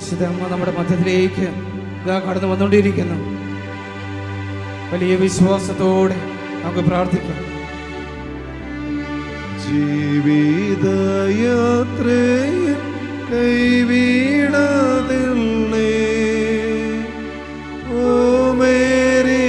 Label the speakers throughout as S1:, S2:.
S1: വിശുദ്ധമ്മ നമ്മുടെ മധ്യത്തിലേക്ക് ഇതാ കടന്നു വന്നുകൊണ്ടിരിക്കുന്നു. വലിയ വിശ്വാസത്തോടെ നമുക്ക് പ്രാർത്ഥിക്കാം.
S2: ജീവിതയാത്രയിൽ കൈവീടാതില്ലേ ഓ മേരി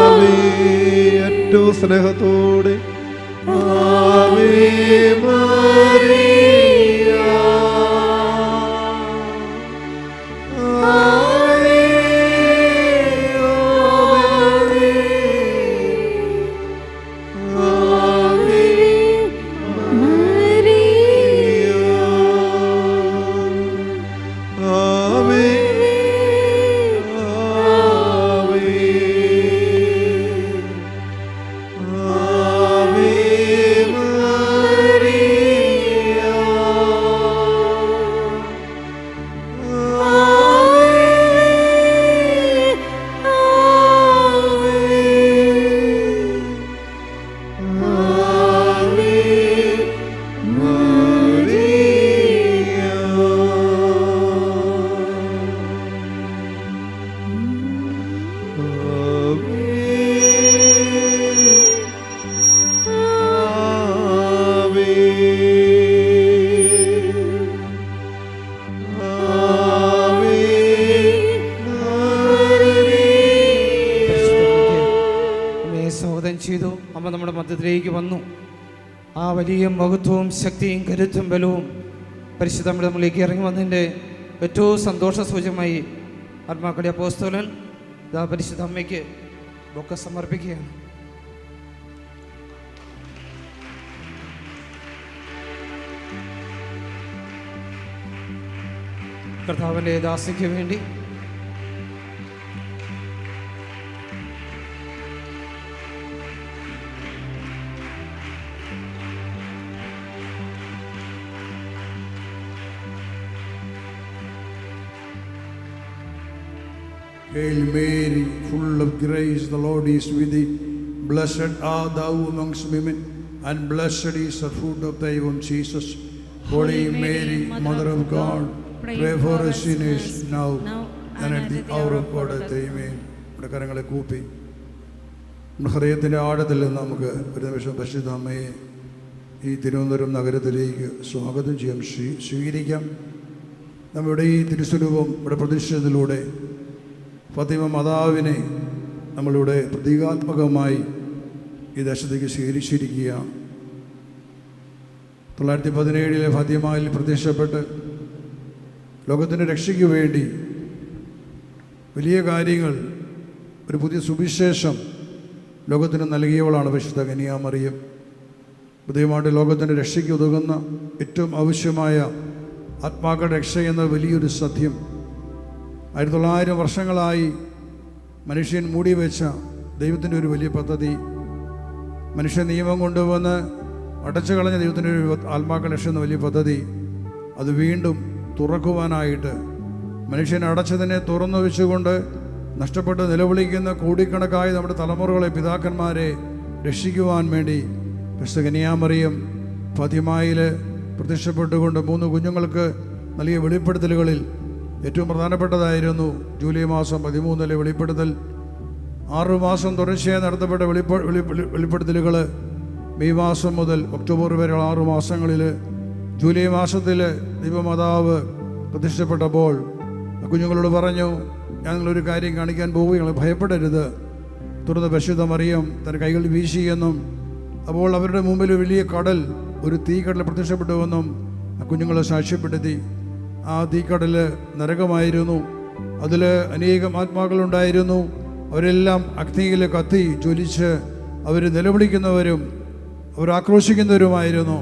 S2: ആവേ, ഏറ്റവും സ്നേഹത്തോടെ. ആവേ
S1: മഹത്വവും ശക്തിയും കരുത്തും ബലവും പരിശുദ്ധ നമ്മളിലേക്ക് ഇറങ്ങി വന്നതിന്റെ ഏറ്റവും സന്തോഷ സൂചകമായി ആത്മാക്കളുടെ അപ്പോസ്തോലൻ ഇതാ പരിശുദ്ധ അമ്മയ്ക്ക് ഒക്കെ സമർപ്പിക്കുകയാണ്. കർത്താവിന്റെ ദാസിക്ക് വേണ്ടി
S3: Hail Mary, full of grace, the Lord is with thee. Blessed art thou amongst women, and blessed is the fruit of thy womb, Jesus. Holy Mary, Mary, Mother of God, pray for us sinners now now and at the hour of our death. Amen. നമ്മുടെ കരങ്ങളെ കൂപ്പി നമ്മുടെ ഹൃദയത്തിന്റെ ആഴത്തിൽ നിന്ന് നമുക്ക് ഒരു നിമിഷം പരിശുദ്ധ അമ്മയെ ഈ തിരുവനന്തപുരം നഗരത്തിലേക്ക് സ്വാഗതം ചെയ്യാം സ്വീ- സ്വീകരിക്കാം നമ്മുടെ ഈ തിരുസ്വരൂപം ഇവിടെ പ്രതിഷ്ഠിച്ചതിലൂടെ ഫാത്തിമ മാതാവിനെ നമ്മളിവിടെ പ്രതീകാത്മകമായി ഈ ദേശത്തേക്ക് സ്വീകരിച്ചിരിക്കുക. തൊള്ളായിരത്തി പതിനേഴിലെ ഫാത്തിമയിൽ പ്രത്യക്ഷപ്പെട്ട് ലോകത്തിന്റെ രക്ഷയ്ക്ക് വേണ്ടി വലിയ കാര്യങ്ങൾ ഒരു പുതിയ സുവിശേഷം ലോകത്തിന് നൽകിയവളാണ് വിശുദ്ധ കനിയാമറിയം പുതിയമായിട്ട് ലോകത്തിന്റെ രക്ഷയ്ക്ക് ഉതകുന്ന ഏറ്റവും ആവശ്യമായ ആത്മാക്കളുടെ രക്ഷ എന്ന വലിയൊരു സത്യം. ആയിരത്തി തൊള്ളായിരം വർഷങ്ങളായി മനുഷ്യൻ മൂടി വെച്ച ദൈവത്തിന്റെ ഒരു വലിയ പദ്ധതി. മനുഷ്യ നിയമം കൊണ്ടുവന്ന് അടച്ചു കളഞ്ഞ ദൈവത്തിന്റെ ഒരു ആത്മാക്കൾ എന്ന വലിയ പദ്ധതി. അത് വീണ്ടും തുറക്കുവാനായിട്ട് മനുഷ്യൻ അടച്ചതിനെ തുറന്നു വെച്ചുകൊണ്ട് നഷ്ടപ്പെട്ട് നിലവിളിക്കുന്ന കോടിക്കണക്കായ നമ്മുടെ തലമുറകളെ പിതാക്കന്മാരെ രക്ഷിക്കുവാൻ വേണ്ടി വിശുദ്ധ കനിയാമറിയം ഫതിമായിൽ പ്രത്യക്ഷപ്പെട്ടുകൊണ്ട് മൂന്ന് കുഞ്ഞുങ്ങൾക്ക് നൽകിയ വെളിപ്പെടുത്തലുകളിൽ ഏറ്റവും പ്രധാനപ്പെട്ടതായിരുന്നു ജൂലൈ മാസം പതിമൂന്നിലെ വെളിപ്പെടുത്തൽ. ആറു മാസം തുടർച്ചയായി നടത്തപ്പെട്ട വെളിപ്പ വെളി- വെളി- വെളിപ്പെടുത്തലുകൾ മെയ് മാസം മുതൽ ഒക്ടോബർ വരെയുള്ള ആറു മാസങ്ങളിൽ ജൂലൈ മാസത്തിൽ ദൈവമാതാവ് പ്രതിഷ്ഠപ്പെട്ടപ്പോൾ കുഞ്ഞുങ്ങളോട് പറഞ്ഞു ഞാൻ നിങ്ങളൊരു കാര്യം കാണിക്കാൻ പോവുകയാണ് ഭയപ്പെടരുത്. പരിശുദ്ധ മറിയം തന്റെ കൈകൾ വീശിയെന്നും അപ്പോൾ അവരുടെ മുമ്പിൽ വലിയ കടൽ ഒരു തീ കടൽ പ്രത്യക്ഷപ്പെട്ടുവെന്നും ആ കുഞ്ഞുങ്ങളെ സാക്ഷ്യപ്പെടുത്തി. ആ തീക്കടൽ നരകമായിരുന്നു. അതിൽ അനേകം ആത്മാക്കളുണ്ടായിരുന്നു. അവരെല്ലാം അഗ്നിയിൽ കത്തി ജ്വലിച്ച് അവർ നിലവിളിക്കുന്നവരും അവർ ആക്രോശിക്കുന്നവരുമായിരുന്നു.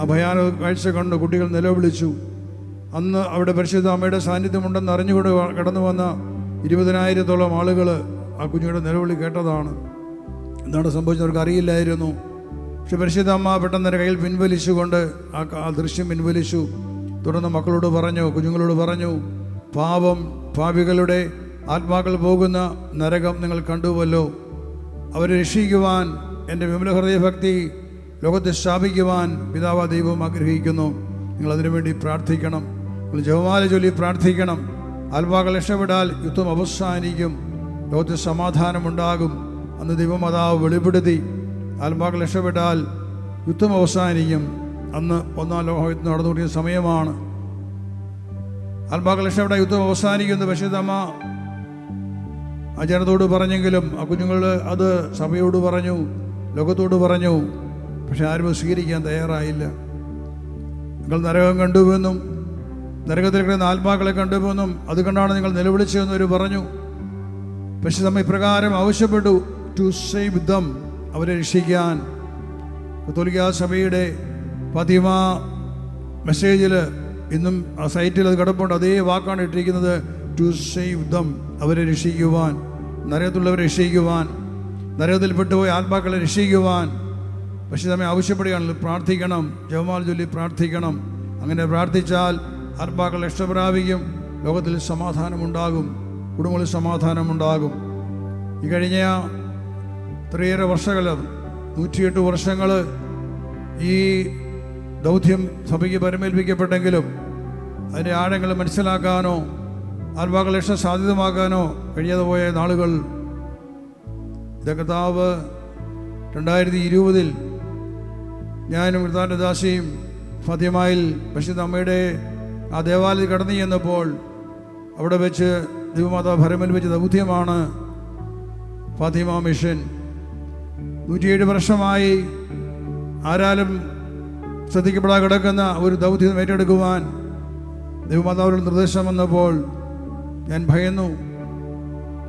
S3: ആ ഭയാനക കാഴ്ച കണ്ട് കുട്ടികൾ നിലവിളിച്ചു. അന്ന് അവിടെ പരിശുദ്ധ അമ്മയുടെ സാന്നിധ്യമുണ്ടെന്ന് അറിഞ്ഞുകൊണ്ട് കടന്നു വന്ന ഇരുപതിനായിരത്തോളം ആളുകൾ ആ കുഞ്ഞുങ്ങളുടെ നിലവിളി കേട്ടതാണ്. എന്താണ് സംഭവിച്ചവർക്ക് അറിയില്ലായിരുന്നു. പക്ഷെ പരിശുദ്ധ അമ്മ പെട്ടെന്ന് കയ്യിൽ പിൻവലിച്ചുകൊണ്ട് ആ ദൃശ്യം പിൻവലിച്ചു. തുടർന്ന് മക്കളോട് പറഞ്ഞു കുഞ്ഞുങ്ങളോട് പറഞ്ഞു പാപം പാപികളുടെ ആത്മാക്കൾ പോകുന്ന നരകം നിങ്ങൾ കണ്ടുവല്ലോ. അവരെ രക്ഷിക്കുവാൻ എന്റെ വിമല ഹൃദയഭക്തി ലോകത്തെ സ്ഥാപിക്കുവാൻ പിതാവ ദൈവം ആഗ്രഹിക്കുന്നു. നിങ്ങൾ അതിനുവേണ്ടി പ്രാർത്ഥിക്കണം. നിങ്ങൾ ജവമാല ചൊല്ലി പ്രാർത്ഥിക്കണം. ആത്മാക്കൾ രക്ഷപ്പെടാൽ യുദ്ധം അവസാനിക്കും. ലോകത്ത് സമാധാനമുണ്ടാകും. അന്ന് ദൈവമാതാവ് വെളിപ്പെടുത്തി ആത്മാക്കൾ രക്ഷപ്പെട്ടാൽ യുദ്ധം അവസാനിക്കും. അന്ന് ഒന്നാം ലോകയുദ്ധം നടന്നുകൊണ്ടിരുന്ന സമയമാണ്. അവിടെ യുദ്ധം അവസാനിക്കുന്നു. ബഷീദമ്മ ആ ജനത്തോട് പറഞ്ഞെങ്കിലും ആ കുഞ്ഞുങ്ങൾ അത് സഭയോട് പറഞ്ഞു ലോകത്തോട് പറഞ്ഞു പക്ഷെ ആരും സ്വീകരിക്കാൻ തയ്യാറായില്ല. നിങ്ങൾ നരകം കണ്ടുവെന്നും നരകത്തിൽ കിടന്ന ആത്മാക്കളെ കണ്ടുവെന്നും അത് കണ്ടാണ് നിങ്ങൾ നിലവിളിച്ചതെന്ന് അവർ പറഞ്ഞു. പക്ഷെ നമ്മൾ ഇപ്രകാരം ആവശ്യപ്പെട്ടു ടു സേവ് ദം അവരെ രക്ഷിക്കാൻ. കത്തോലിക്ക സഭയുടെ ഫാത്തിമ മെസ്സേജിൽ ഇന്നും സൈറ്റിൽ അത് കിടപ്പുണ്ട്. അതേ വാക്കാണ് ഇട്ടിരിക്കുന്നത് ടു സേവ് ദം അവരെ രക്ഷിക്കുവാൻ നരകത്തുള്ളവരെ രക്ഷിക്കുവാൻ നരകത്തിൽ പെട്ടുപോയി ആത്മാക്കളെ രക്ഷിക്കുവാൻ. പക്ഷേ നമ്മെ ആവശ്യപ്പെടുകയാണല്ലോ പ്രാർത്ഥിക്കണം ജവമാൽ ചൊല്ലി പ്രാർത്ഥിക്കണം. അങ്ങനെ പ്രാർത്ഥിച്ചാൽ ആത്മാക്കൾ രക്ഷപ്രാപിക്കും ലോകത്തിൽ സമാധാനമുണ്ടാകും കുടുംബങ്ങളിൽ സമാധാനമുണ്ടാകും. ഈ കഴിഞ്ഞ ഇത്രയേറെ വർഷങ്ങൾ നൂറ്റിയെട്ട് വർഷങ്ങൾ ഈ ദൗത്യം സഭയ്ക്ക് പരമേൽപ്പിക്കപ്പെട്ടെങ്കിലും അതിന്റെ ആഴങ്ങൾ മനസ്സിലാക്കാനോ ആത്മാക്കൾ രക്ഷ സാധ്യതമാക്കാനോ കഴിയാതെ പോയ നാളുകൾ. ഇത് രണ്ടായിരത്തി ഇരുപതിൽ ഞാനും വൃത്താനദാസിയും ഫാത്തിമായിൽ പരിശുദ്ധ അമ്മയുടെ ആ ദേവാലയത്തിൽ കടന്നു ചെന്നപ്പോൾ അവിടെ വെച്ച് ദൈവമാതാവ് ഭരമൻ ദൗത്യമാണ് ഫാത്തിമ മിഷൻ. നൂറ്റിയേഴ് വർഷമായി ആരാലും ശ്രദ്ധിക്കപ്പെടാതെ കിടക്കുന്ന ഒരു ദൗത്യം ഏറ്റെടുക്കുവാൻ ദൈവമാതാവിനുള്ള നിർദ്ദേശം വന്നപ്പോൾ ഞാൻ ഭയന്നു.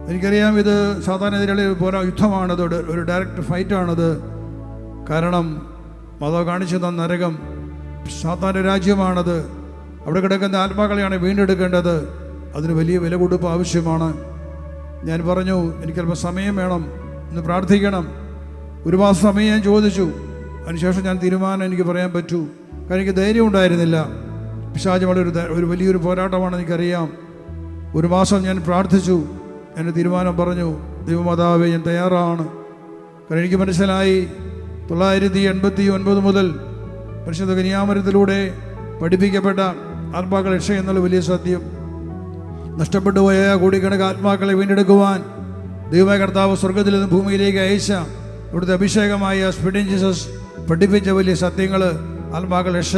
S3: എനിക്കറിയാം ഇത് സാധാരണ പോരാ യുദ്ധമാണത് ഒരു ഡയറക്റ്റ് ഫൈറ്റാണത് കാരണം മാതാവ് കാണിച്ചു തന്ന നരകം സാധാരണ രാജ്യമാണത്. അവിടെ കിടക്കുന്ന ആത്മാക്കളെയാണ് വീണ്ടെടുക്കേണ്ടത്. അതിന് വലിയ വില കൊടുപ്പ് ആവശ്യമാണ്. ഞാൻ പറഞ്ഞു എനിക്കല്പം സമയം വേണം. ഇന്ന് പ്രാർത്ഥിക്കണം. ഒരു മാസം സമയം ഞാൻ ചോദിച്ചു. അതിനുശേഷം ഞാൻ തീരുമാനം എനിക്ക് പറയാൻ പറ്റൂ. കാരണം എനിക്ക് ധൈര്യം ഉണ്ടായിരുന്നില്ല. പിശാചുമുള്ള ഒരു ഒരു വലിയൊരു പോരാട്ടമാണ് എനിക്കറിയാം. ഒരു മാസം ഞാൻ പ്രാർത്ഥിച്ചു. എന്റെ തീരുമാനം പറഞ്ഞു. ദൈവമാതാവേ ഞാൻ തയ്യാറാണ്. കാരണം എനിക്ക് മനസ്സിലായി. തൊള്ളായിരത്തി എൺപത്തി ഒൻപത് മുതൽ പരിശുദ്ധ കനിയാമരത്തിലൂടെ പഠിപ്പിക്കപ്പെട്ട ആത്മാക്കൾ രക്ഷ എന്നുള്ള വലിയ സത്യം. നഷ്ടപ്പെട്ടു പോയ കോടിക്കണക്ക് ആത്മാക്കളെ വീണ്ടെടുക്കുവാൻ ദൈവമായ കർത്താവ് സ്വർഗത്തിൽ നിന്ന് ഭൂമിയിലേക്ക് അയച്ച ഇവിടുത്തെ അഭിഷേകമായ സ്പിഡിൻ ജീസസ് പഠിപ്പിച്ച വലിയ സത്യങ്ങൾ ആത്മാക്കൾ രക്ഷ.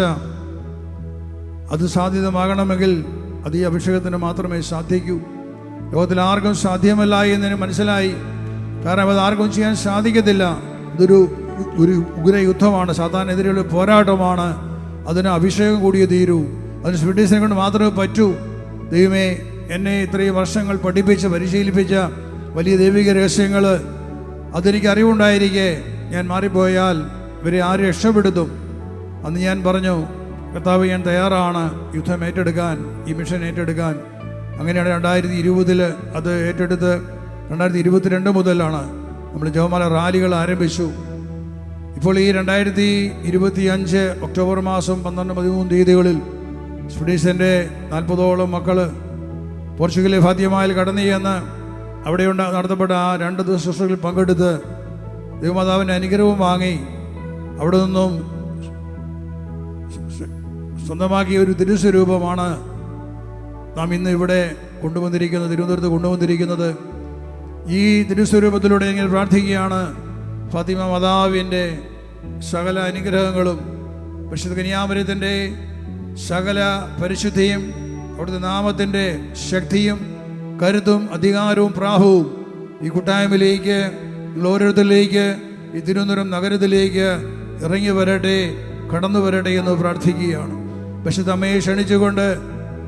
S3: അത് സാധ്യതമാകണമെങ്കിൽ അത് ഈ അഭിഷേകത്തിന് മാത്രമേ സാധിക്കൂ. ലോകത്തിൽ ആർക്കും സാധ്യമല്ല എന്നതിന് മനസ്സിലായി. കാരണം അത് ആർക്കും ചെയ്യാൻ സാധിക്കത്തില്ല. ഇതൊരു ഒരു ഉഗ്ര യുദ്ധമാണ്. സാധാരണെതിരെയുള്ള പോരാട്ടമാണ്. അതിന് അഭിഷേകം കൂടിയേ തീരൂ. അതിന് സ്വീഡീസിനെ കൊണ്ട് മാത്രമേ പറ്റൂ. ദൈവമേ എന്നെ ഇത്രയും വർഷങ്ങൾ പഠിപ്പിച്ച് പരിശീലിപ്പിച്ച വലിയ ദൈവിക രഹസ്യങ്ങൾ അതെനിക്ക് അറിവുണ്ടായിരിക്കെ. ഞാൻ മാറിപ്പോയാൽ ഇവരെ ആര് രക്ഷപ്പെടുത്തും? അന്ന് ഞാൻ പറഞ്ഞു കർത്താവ് ഞാൻ തയ്യാറാണ് യുദ്ധം ഏറ്റെടുക്കാൻ ഈ മിഷൻ ഏറ്റെടുക്കാൻ. അങ്ങനെയാണ് രണ്ടായിരത്തി ഇരുപതിൽ അത് ഏറ്റെടുത്ത് രണ്ടായിരത്തി ഇരുപത്തിരണ്ട് മുതലാണ് നമ്മൾ ജവമാല റാലികൾ ആരംഭിച്ചു. ഇപ്പോൾ ഈ രണ്ടായിരത്തി ഇരുപത്തി അഞ്ച് ഒക്ടോബർ മാസം പന്ത്രണ്ട് പതിമൂന്ന് തീയതികളിൽ സ്റ്റുഡീസിന്റെ നാൽപ്പതോളം മക്കൾ പോർച്ചുഗലിലെ ഫാത്യമായിൽ കടന്നു ചെന്ന് അവിടെ നടത്തപ്പെട്ട ആ രണ്ട് ദിവസങ്ങളിൽ പങ്കെടുത്ത് ദൈവമാതാവിന്റെ അനുഗ്രഹവും വാങ്ങി. അവിടെ നിന്നും സ്വന്തമാക്കിയ ഒരു തിരുസ്വരൂപമാണ് നാം ഇന്ന് ഇവിടെ കൊണ്ടുവന്നിരിക്കുന്നത് തിരുവനന്തപുരത്ത് കൊണ്ടുവന്നിരിക്കുന്നത്. ഈ തിരുസ്വരൂപത്തിലൂടെ ഇങ്ങനെ പ്രാർത്ഥിക്കുകയാണ്. ഫാത്തിമ മതാവിന്റെ സകല അനുഗ്രഹങ്ങളും പരിശുദ്ധ കന്യാമരത്തിന്റെ സകല പരിശുദ്ധിയും അവിടുത്തെ നാമത്തിന്റെ ശക്തിയും കരുത്തും അധികാരവും പ്രാഹവും ഈ കൂട്ടായ്മയിലേക്ക് ഗ്ലോരത്തിലേക്ക് ഈ തിരുവനന്തപുരം നഗരത്തിലേക്ക് ഇറങ്ങി വരട്ടെ കടന്നു വരട്ടെ എന്ന് പ്രാർത്ഥിക്കുകയാണ്. പരിശുദ്ധ അമ്മയെ ക്ഷണിച്ചുകൊണ്ട്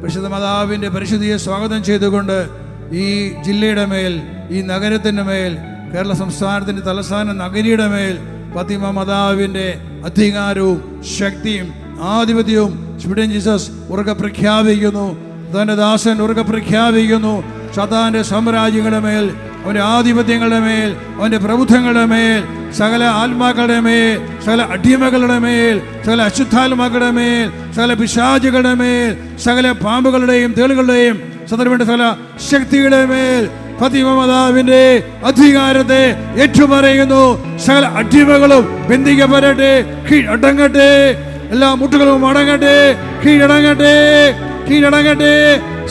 S3: പരിശുദ്ധ മാതാവിന്റെ പരിശുദ്ധിയെ സ്വാഗതം ചെയ്തുകൊണ്ട് ഈ ജില്ലയുടെ മേൽ ഈ നഗരത്തിന്റെ മേൽ കേരള സംസ്ഥാനത്തിന്റെ തലസ്ഥാന നഗരിയുടെ മേൽ ഫത്തിമ മാതാവിന്റെ അധികാരവും ശക്തിയും ആധിപത്യവും സ്പിഡൻ ജീസസ് ഉറക്കെ പ്രഖ്യാപിക്കുന്നു. ധനദാസൻ ദാസൻ ഉറക്കെ പ്രഖ്യാപിക്കുന്നു. സതാന്റെ സാമ്രാജ്യങ്ങളുടെ മേൽ അവന്റെ ആധിപത്യങ്ങളുടെ മേൽ അവന്റെ പ്രബുദ്ധങ്ങളുടെ മേൽ സകല ആത്മാക്കളുടെ മേൽ സകല അടിമകളുടെ മേൽ സകല അശുദ്ധാത്മാക്കളുടെ മേൽ സകല പിശാചുകളുടെ മേൽ സകല പാമ്പുകളുടെയും തേളുകളുടെയും സദർവേണ്ട സകല ശക്തികളുടെ മേൽ ഫതിമമാതാവിന്റെ അധികാരത്തെ ഏറ്റുപറയുന്നു. സകല അടിമകളും ബന്ധിക്കപ്പെടട്ടെ കീഴടങ്ങട്ടെ എല്ലാ മുട്ടുകളും അടങ്ങട്ടെ കീഴടങ്ങട്ടെ കീഴടങ്ങട്ടെ.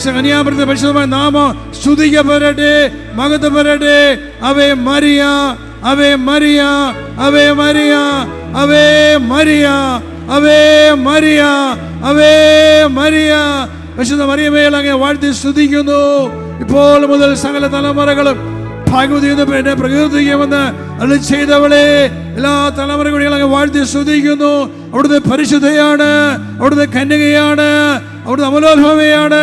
S3: കന്യാമൃത പരിശുദ്ധമായ നാമം സ്തുതിക്കപ്പെടട്ടെ മകത്തപ്പെടട്ടെ Ave Maria Ave Maria Ave Maria Ave Maria Ave Maria Ave Maria. വിശുദ്ധ മറിയമേൽ അങ്ങ് വാഴ്ത്തി സ്തുതിക്കുന്നു. ഇപ്പോൾ മുതൽ സകല തലമുറകളും ഭാഗവതി എന്നെ പേരെ പ്രകീർത്തിക്കുമെന്ന് അളി ചെയ്തവളെ എല്ലാ തലമുറകളും അങ്ങ് വാഴ്ത്തി സ്തുതിക്കുന്നു. അവിടുത്തെ പരിശുദ്ധയാണ് അവിടുത്തെ കന്യകയാണ് അവിടുത്തെ അമലോത്ഭവയാണ്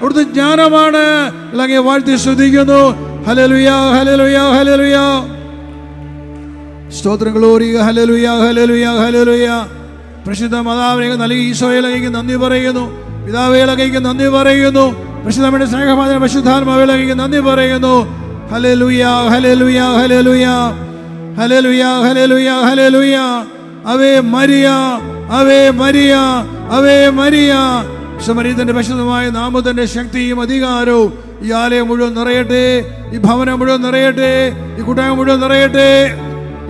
S3: അവിടുത്തെ ജ്ഞാനമാണ്. എല്ലാം വാഴ്ത്തി ശ്രദ്ധിക്കുന്നു. ഹലലുയാ ഹലലുയാ ഹലലുയാ സ്തോത്രം ഗ്ലോറി ഹലലുയാ ഹലലുയാ ഹലലുയാ പ്രസിദ്ധ മാതാവിനെ നൽകി ഈശോയിലേക്ക് നന്ദി പറയുന്നു. പിതാവേലകയ്ക്ക് നന്ദി പറയുന്നു. പ്രസിദ്ധമ്മയുടെ സ്നേഹമാതിരി പരിശുദ്ധാത്മാവേലകയ്ക്ക് നന്ദി പറയുന്നു. Hallelujah hallelujah hallelujah hallelujah hallelujah hallelujah Ave Maria Ave Maria Ave Maria. സമരീതന്റെ പരിശുദ്ധമായ നാമത്തിന്റെ ശക്തിയും അധികാരവും ഈ ആലയം മുഴുവൻ നിറയട്ടെ ഈ ഭവനം മുഴുവൻ നിറയട്ടെ ഈ കൂട്ടായ്മ മുഴുവൻ നിറയട്ടെ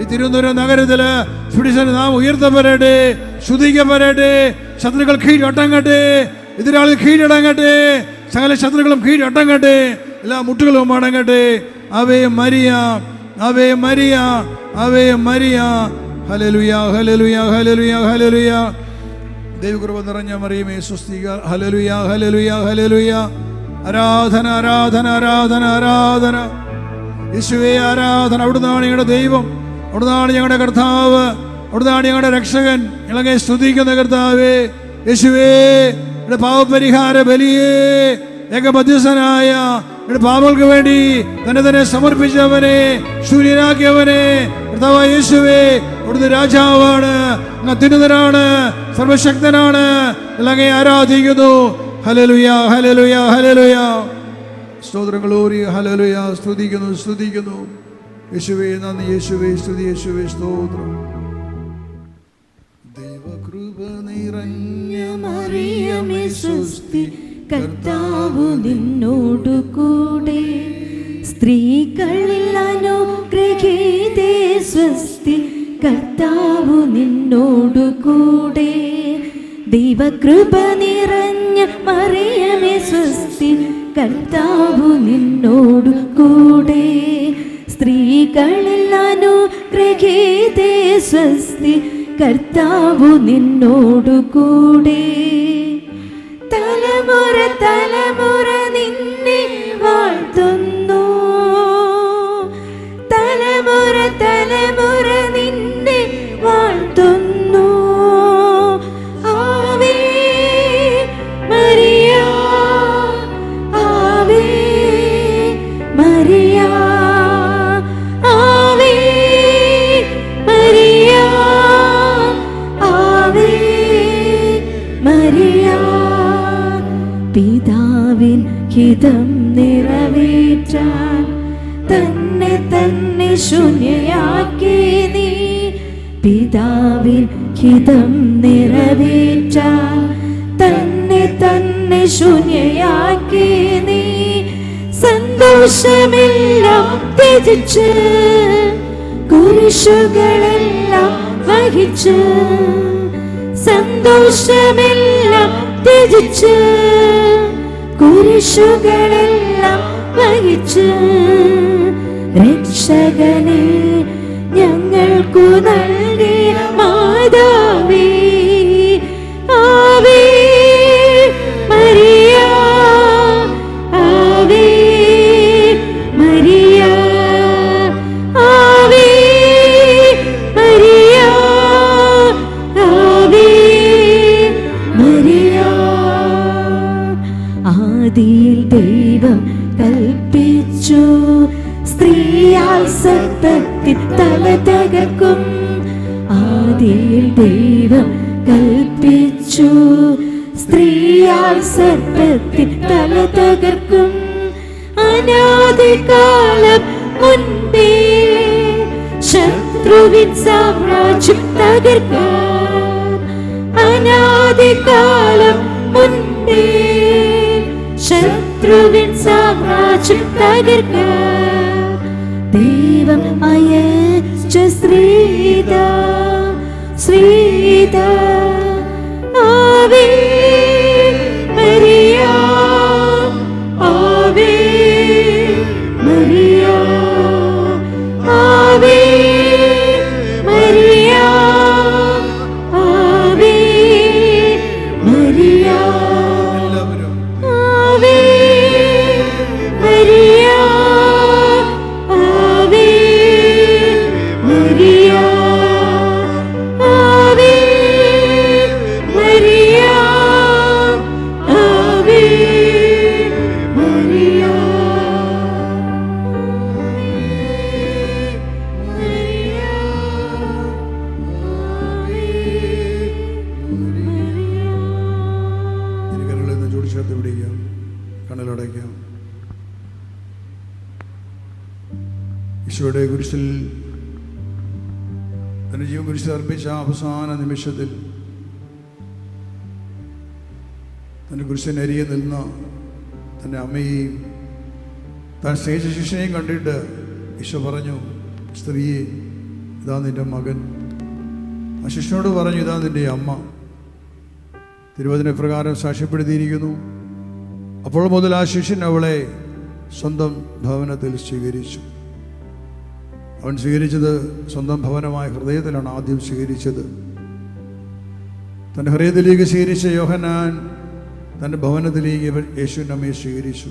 S3: ഈ തിരുവനന്തപുരം നഗരത്തിൽ സ്പിഡിസന് നാം ഉയർത്തപ്പെടട്ടെ ശുദ്ധിക്കപ്പെടട്ടെ ശത്രുക്കൾ കീഴടങ്ങട്ടെ എതിരാളിൽ കീഴടങ്ങട്ടെ സകല ശത്രുക്കളും കീഴടങ്ങട്ടെ എല്ലാ മുട്ടുകളും അടങ്ങട്ടെ. Ave Maria Ave Maria Ave Maria. Hallelujah hallelujah hallelujah hallelujah ദൈവകൃപ നിറഞ്ഞ മറിയമേ സ്വസ്തിക. ഹലലുയ ഹലലുയ ഹലലുയ ആരാധന ആരാധന ആരാധന ആരാധന. യേശുവേ ആരാധന. അവിടുന്നാണ് ഞങ്ങളുടെ ദൈവം. അവിടുന്നാണ് ഞങ്ങളുടെ കർത്താവ്. അവിടുന്നാണ് ഞങ്ങളുടെ രക്ഷകൻ. ഞങ്ങളെ സ്തുതിക്കുന്ന കർത്താവേ യേശുവേ. പാവപരിഹാര ബലിയേ ഏകമധ്യസ്ഥനായ പാപങ്ങൾക്ക് വേണ്ടി തന്നെ തന്നെ സമർപ്പിച്ചവനെ ശൂന്യനാക്കിയവനെ യേശുവേ അവിടുത്തെ രാജാവാണ് അത്യുന്നതനാണ് സർവശക്തനാണ് അല്ലെങ്കിൽ ആരാധിക്കുന്നു. ഹലലുയ ഹലലുയ ഹലലുയ സ്തോത്രങ്ങളോറി ഹലലുയ സ്തുതിക്കുന്നു സ്തുതിക്കുന്നു. യേശുവേ നന്ദി യേശുവേ സ്തുതി യേശുവേ സ്തോത്രം. ദൈവകൃപ നിറഞ്ഞ
S4: മറിയമേ സുസ്തി കർത്താവു നിന്നോടു കൂടെ സ്ത്രീകളിൽ അനുഗ്രഹീതേ സ്വസ്തി കർത്താവ് നിന്നോടു കൂടെ ദൈവകൃപ നിറഞ്ഞ മറിയമേ സ്വസ്തി കർത്താവ് നിന്നോടു കൂടെ സ്ത്രീകളിൽ അനുഗ്രഹീതേ സ്വസ്തി കർത്താവ് നിന്നോടു കൂടെ തലമുറ തലമുറ നിന്നെ വാഴ്ത്തുന്നു ഹിതം നിറവേറ്റാൻ തന്നെ തന്നെ ശൂന്യയാക്കി നീ. പിതാവിൻ ഹിതം നിറവേറ്റാൻ തന്നെ തന്നെ ശൂന്യയാക്കി നീ. സന്തോഷമെല്ലാം ത്യജിച്ച് കുരിശുകളെല്ലാം വഹിച്ച് സന്തോഷമെല്ലാം ത്യജിച്ച് കുരിശുകളെല്ലാം വഹിച്ച് രക്ഷകനെ ഞങ്ങൾക്കു നൽകിയ ശത്രുവിൻ സാമ്രാജ്യം തകർക്കാൻ അനാദികാലം മുൻപേ. ശത്രുവിൻ സാമ്രാജ്യം തകർക്കാൻ ദൈവം അയച്ച ശ്രീത ശ്രീത ആവേ
S3: നിമിഷത്തിൽ തന്റെ കുരിശനരിയെ നിന്ന് തന്റെ അമ്മയെയും താൻ സ്നേഹിച്ച ശിഷ്യനെയും കണ്ടിട്ട് ഈശോ പറഞ്ഞു സ്ത്രീയെ ഇതാ നിന്റെ മകൻ. ആ ശിഷ്യനോട് പറഞ്ഞു ഇതാ നിന്റെ അമ്മ. തിരുവചന പ്രകാരം സാക്ഷ്യപ്പെടുത്തിയിരിക്കുന്നു. അപ്പോൾ മുതൽ ആ ശിഷ്യൻ അവളെ സ്വന്തം ഭവനത്തിൽ സ്വീകരിച്ചു. അവൻ സ്വീകരിച്ചത് സ്വന്തം ഭവനമായ ഹൃദയത്തിലാണ് ആദ്യം സ്വീകരിച്ചത്. തന്റെ ഹൃദയത്തിലേക്ക് സ്വീകരിച്ച യോഹനാൻ തന്റെ ഭവനത്തിലേക്ക് ഇവൻ യേശുവിന്റെ അമ്മയെ സ്വീകരിച്ചു.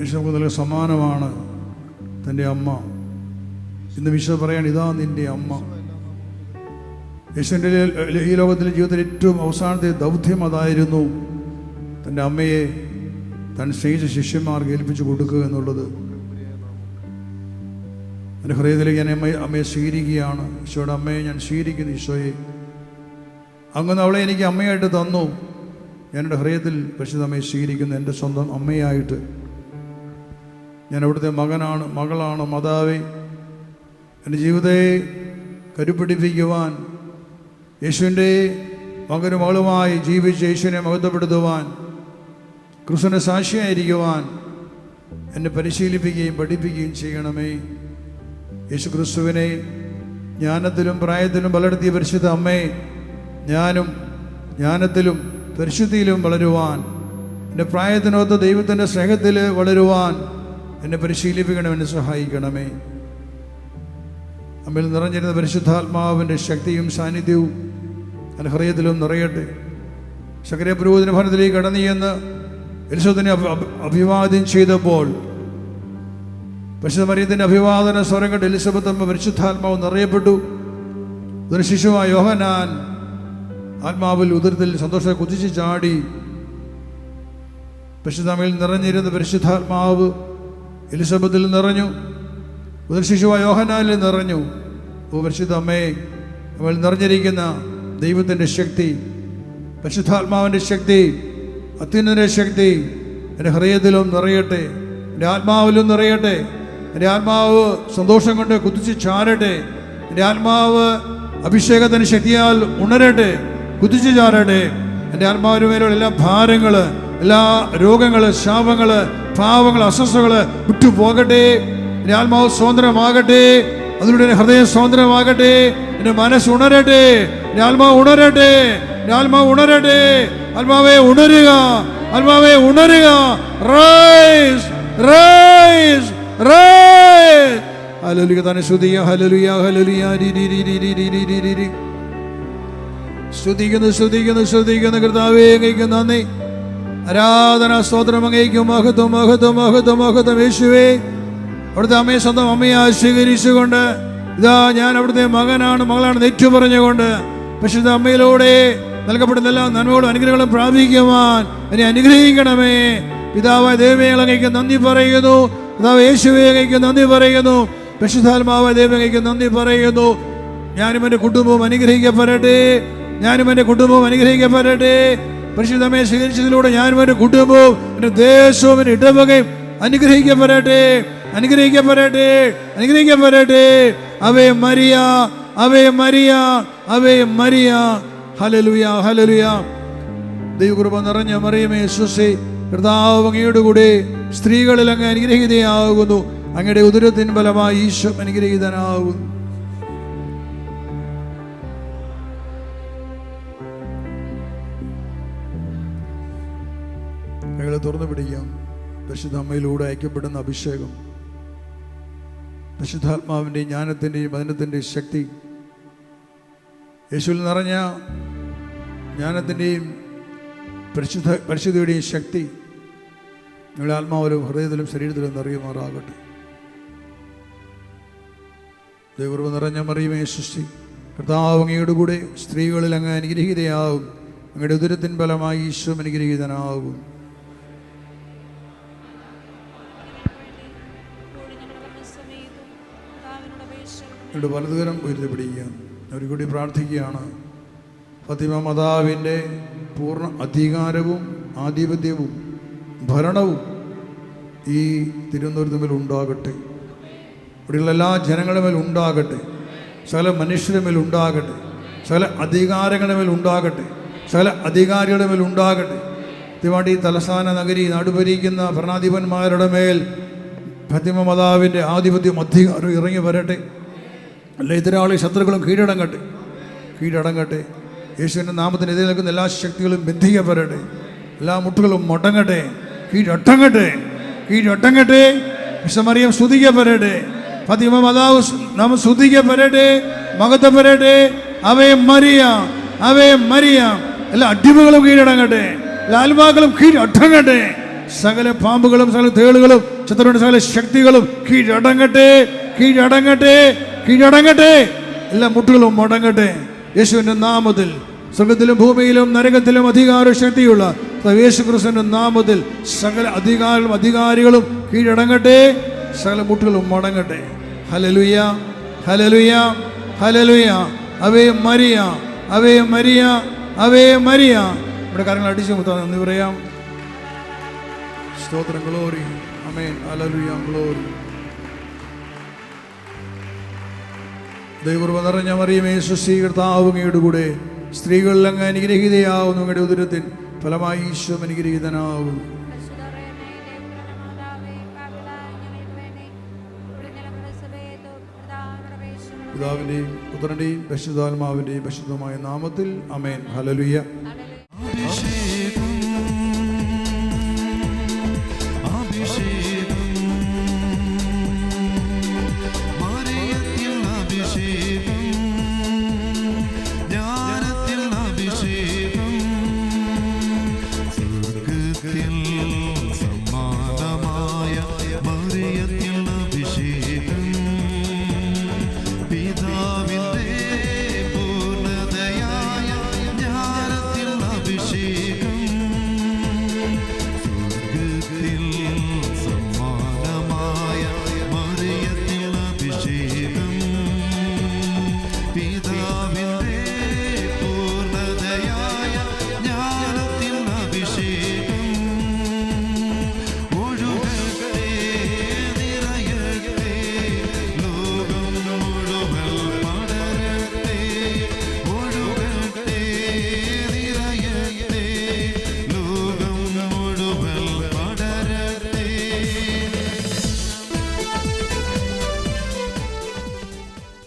S3: യേശു നമുക്ക് നല്ല സമ്മാനമാണ് തന്റെ അമ്മ. ഇന്ന് വിശ്വ പറയാൻ ഇതാ നിന്റെ അമ്മ. യേശുവിന്റെ ഈ ലോകത്തിലെ ജീവിതത്തിൽ ഏറ്റവും അവസാനത്തെ ദൗത്യം അതായിരുന്നു തന്റെ അമ്മയെ താൻ സ്നേഹിച്ച ശിഷ്യന്മാർക്ക് ഏൽപ്പിച്ചു കൊടുക്കുക എന്നുള്ളത്. എന്റെ ഹൃദയത്തിലേക്ക് ഞാൻ അമ്മയെ അമ്മയെ സ്വീകരിക്കുകയാണ്. ഈശോയുടെ അമ്മയെ ഞാൻ സ്വീകരിക്കുന്നു ഈശോയെ. അങ്ങനെ അവളെ എനിക്ക് അമ്മയായിട്ട് തന്നു. എന്റെ ഹൃദയത്തിൽ പരിശുദ്ധ അമ്മയെ സ്വീകരിക്കുന്നു എന്റെ സ്വന്തം അമ്മയായിട്ട്. ഞാൻ അവിടുത്തെ മകനാണ് മകളാണ് മാതാവേ. എന്റെ ജീവിതത്തെ കരുപിടിപ്പിക്കുവാൻ യേശുവിന്റെ മകനും മകളുമായി ജീവിച്ച് യേശുവിനെ മഹത്വപ്പെടുത്തുവാൻ ക്രിസ്തുവിന്റെ സാക്ഷിയായിരിക്കുവാൻ എന്നെ പരിശീലിപ്പിക്കുകയും പഠിപ്പിക്കുകയും ചെയ്യണമേ. യേശു ക്രിസ്തുവിനെ ജ്ഞാനത്തിലും പ്രായത്തിലും പലയിടത്തിയ പരിശുദ്ധ അമ്മേ ഞാനും ജ്ഞാനത്തിലും പരിശുദ്ധിയിലും വളരുവാൻ എന്റെ പ്രായത്തിനൊത്ത ദൈവത്തിന്റെ സ്നേഹത്തിൽ വളരുവാൻ എന്നെ പരിശീലിപ്പിക്കണം എന്നെ സഹായിക്കണമേ. നമ്മിൽ നിറഞ്ഞിരുന്ന പരിശുദ്ധാത്മാവിന്റെ ശക്തിയും സാന്നിധ്യവും എന്റെ ഹൃദയത്തിലും നിറയട്ടെ. ശകര പുരോഹിതന ഭവനത്തിലേക്ക് കടന്നു ചെന്ന് എലിസത്തിനെ അഭിവാദ്യം ചെയ്തപ്പോൾ പരിശുദ്ധ മറിയത്തിന്റെ അഭിവാദന സ്വരം കണ്ട് പരിശുദ്ധാത്മാവ് നിറയപ്പെട്ടു. ഒരു ശിശുവായ യോഹനാൻ ആത്മാവിൽ ഉദരത്തിൽ സന്തോഷത്തെ കുതിച്ച് ചാടി പരിശുദ്ധാമയിൽ നിറഞ്ഞിരുന്ന പരിശുദ്ധാത്മാവ് എലിസബത്തിൽ നിറഞ്ഞു ഉദർ ശിശുവായ യോഹനാനിൽ നിറഞ്ഞു. ഓ പരിശുദ്ധ അമ്മയെ അവൾ നിറഞ്ഞിരിക്കുന്ന ദൈവത്തിന്റെ ശക്തി പരിശുദ്ധാത്മാവിന്റെ ശക്തി അത്യുന്നതിന്റെ ശക്തി എന്റെ ഹൃദയത്തിലും നിറയട്ടെ എന്റെ ആത്മാവിലും നിറയട്ടെ എന്റെ ആത്മാവ് സന്തോഷം കൊണ്ട് കുതിച്ച് ചാടട്ടെ എന്റെ ആത്മാവ് അഭിഷേകത്തിന് ശക്തിയാൽ ഉണരട്ടെ കുതിച്ചു ചാരട്ടെ എന്റെ മേലുള്ള എല്ലാ ഭാരങ്ങൾ എല്ലാ രോഗങ്ങൾ ശാപങ്ങൾ പാവങ്ങൾ അസ്വസ്ഥകൾ വിട്ടുപോകട്ടെ. എന്റെ ആത്മാവ് സ്വതന്ത്രമാകട്ടെ. അതിലൂടെ എന്റെ ഹൃദയം സ്വതന്ത്രമാകട്ടെ. എന്റെ മനസ്സ് ഉണരട്ടെ. എന്റെ ആത്മാവ് ഉണരട്ടെ. എന്റെ ആത്മാവ് ഉണരട്ടെ. ആത്മാവെ ഉണരുക. ആത്മാവെ ഉണരുക. Rise rise rise hallelujah. തന്നെ സ്തുതിയ. Hallelujah hallelujah. രി രി രി രി രി രി രി രി. ശ്രുതിക്കുന്നു സ്തുതിക്കുന്നു സ്തുതിക്കുന്നു കർത്താവേ അങ്ങേക്ക് നന്ദി. ആരാധന സ്തോത്രം അങ്ങേക്കും മഹത്വം മഹത്വം മഹത്വം മഹത്വം യേശുവേ. അവിടുത്തെ അമ്മയെ സ്വന്തം അമ്മയെ സ്വീകരിച്ചുകൊണ്ട് ഇതാ ഞാൻ അവിടുത്തെ മകനാണ് മകളാണ് നെറ്റു പറഞ്ഞുകൊണ്ട് പരിശുദ്ധ അമ്മയിലൂടെ നൽകപ്പെടുന്ന എല്ലാ നന്മകളും അനുഗ്രഹങ്ങളും പ്രാപിക്കുവാൻ എന്നെ അനുഗ്രഹിക്കണമേ. പിതാവായ ദൈവമേ അങ്ങേക്ക് നന്ദി പറയുന്നു. പിതാവ് യേശുവേ അങ്ങേക്ക് നന്ദി പറയുന്നു. പരിശുദ്ധാത്മാവായ ദൈവം അങ്ങേക്ക് നന്ദി പറയുന്നു. ഞാനും എന്റെ കുടുംബവും അനുഗ്രഹിക്കപ്പെടട്ടെ. ഞാനും എന്റെ കുടുംബവും അനുഗ്രഹിക്കപ്പെടട്ടെ. പരിശുദ്ധമേ സ്വീകരിച്ചതിലൂടെ ഞാനും എന്റെ കുടുംബവും എന്റെ ദേശവും എന്റെ ഇടവകയും അനുഗ്രഹിക്കപ്പെടട്ടെ. അനുഗ്രഹിക്കപ്പെടട്ടെ. അനുഗ്രഹിക്കപ്പെടട്ടെ. Ave Maria Ave Maria Ave Maria. Hallelujah hallelujah ദൈവകൃപ നിറഞ്ഞ മറിയമേ സുസി കർത്താവ് അങ്ങയുടെ കൂടെ സ്ത്രീകളിൽ അങ്ങ് അനുഗ്രഹീതയാകുന്നു. അങ്ങയുടെ ഉദരത്തിൻ ഫലമായി ഈശോ അനുഗ്രഹീതനാകുന്നു. തുറന്നു പിടിക്കാം പരിശുദ്ധ അമ്മയിലൂടെ അയക്കപ്പെടുന്ന അഭിഷേകം പരിശുദ്ധാത്മാവിന്റെയും ജ്ഞാനത്തിന്റെയും വചനത്തിന്റെയും ശക്തി യേശുവിൽ നിറഞ്ഞ ജ്ഞാനത്തിന്റെയും പരിശുദ്ധ പരിശുദ്ധിയുടെയും ശക്തി നിങ്ങളുടെ ആത്മാവിലും ഹൃദയത്തിലും ശരീരത്തിലും നിറയുമാറാകട്ടെ. ദൈവകൃപ നിറഞ്ഞ മറിയുമേ സൃഷ്ടി. കർത്താവ് അങ്ങയുടെ കൂടെ സ്ത്രീകളിൽ അങ്ങ് അനുഗ്രഹീതയാകും. അങ്ങയുടെ ഉദരത്തിൻ ഫലമായി ഈശ്വരം അനുഗ്രഹീതനാകും. ഇവിടെ വലതുകരം ഉയർത്തി പിടിക്കുക ഒരു കൂടി പ്രാർത്ഥിക്കുകയാണ്. ഫതിമ മതാവിന്റെ പൂർണ അധികാരവും ആധിപത്യവും ഭരണവും ഈ തിരുവനന്തപുരത്ത് മേൽ ഉണ്ടാകട്ടെ. ഇവിടെയുള്ള എല്ലാ ജനങ്ങളുടെ മേൽ ഉണ്ടാകട്ടെ. സകല മനുഷ്യരുടെ മേൽ ഉണ്ടാകട്ടെ. സകല അധികാരങ്ങളുടെ മേൽ ഉണ്ടാകട്ടെ. സകല അധികാരികളുടെ മേൽ ഉണ്ടാകട്ടെ. തിവാണ്ടി തലസ്ഥാന നഗരി നടുഭരിക്കുന്ന ഭരണാധിപന്മാരുടെ മേൽ ഫത്തിമ മതാവിന്റെ ആധിപത്യം അധികാരം ഇറങ്ങി വരട്ടെ. എല്ലാ എതിരാളി ശത്രുക്കളും കീഴടങ്ങട്ടെ. കീഴടങ്ങട്ടെ. യേശുവിന്റെ നാമത്തിന് എതിരെ നിൽക്കുന്ന എല്ലാ ശക്തികളും ബന്ധിക്കപ്പെടട്ടെ. എല്ലാ മുട്ടുകളും മുടങ്ങട്ടെ. കീഴടങ്ങട്ടെ. കീഴടങ്ങട്ടെ. വിശമറിയം സ്തുതിക്കപ്പെടട്ടെ. ഫതിമ മതാവ് നാം സ്തുതിക്കപ്പെടട്ടെ. മകത്തപ്പെടട്ടെ അവയെ മറിയാം. അവയെ മറിയാം. എല്ലാ അടിമകളും കീഴടങ്ങട്ടെ. എല്ലാ ആത്മാക്കളും സകല പാമ്പുകളും സകല തേളുകളും ചിത്രങ്ങളുടെ സകല ശക്തികളും കീഴടങ്ങട്ടെ. കീഴടങ്ങട്ടെ കീഴടങ്ങട്ടെ. എല്ലാ മുട്ടുകളും മുടങ്ങട്ടെ. യേശുവിന്റെ നാമത്തിൽ സ്വർഗത്തിലും ഭൂമിയിലും നരകത്തിലും അധികാര ശക്തിയുള്ള യേശു ക്രിസ്തുവിന്റെ നാമത്തിൽ സകല അധികാരം അധികാരികളും കീഴടങ്ങട്ടെ. സകല മുട്ടുകളും മടങ്ങട്ടെ. Hallelujah hallelujah hallelujah Ave Maria Ave Maria Ave Maria. ഇവിടെ കാര്യങ്ങൾ അടിച്ചു മുത്താൻ നന്ദി പറയാം. സ്തോത്രം ഗ്ലോറി അമേൻ ഹലലുയ ഗ്ലോറി ദൈവകൃപ നിറഞ്ഞ മറിയമേ സുസ്ഥീകർത്താവുകയുടെ കൂടെ. സ്ത്രീകളിൽ അങ്ങ് അനുഗ്രഹീതയാവുന്നു നിങ്ങളുടെ ഉദരത്തിൽ. ഫലമായി ഈശ്വരം അനുഗ്രഹീതനാവും പിതാവിന്റെയും പുത്രന്റെയും പരിശുദ്ധാത്മാവിന്റെയും പരിശുദ്ധമായ നാമത്തിൽ. അമേൻ ഹലലുയ്യ